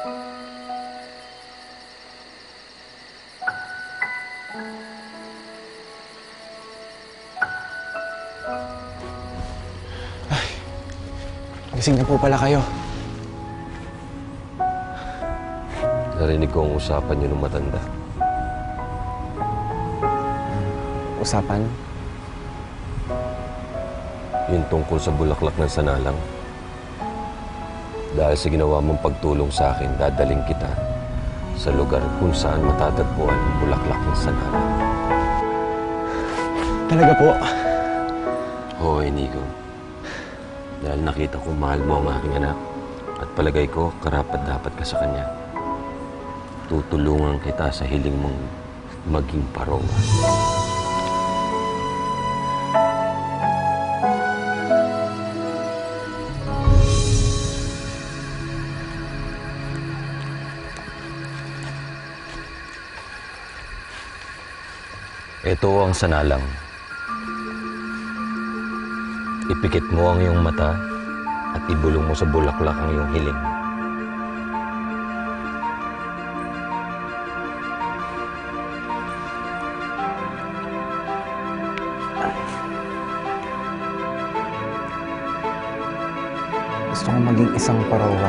Ay, gising na po pala kayo. Narinig ko ang usapan niyo nung matanda. Usapan? Yung tungkol sa bulaklak ng sanalang. Dahil sa ginawa mong pagtulong sa akin, dadaling kita sa lugar kung saan matatagpuan ang bulaklak ng sanalang. Talaga po. Oo, Inigo. Dahil nakita ko mahal mo ang aking anak. At palagay ko, karapat dapat ka sa kanya. Tutulungan kita sa hiling mong maging parowa. Ito ang sanalang. Ipikit mo ang iyong mata at ibulong mo sa bulaklak ang iyong hiling. Gusto kong maging isang parowa.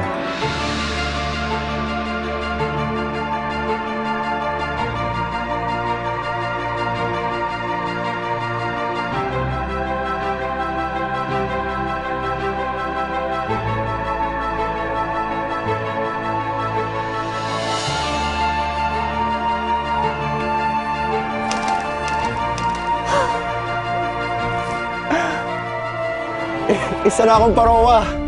Isa na akong parowa.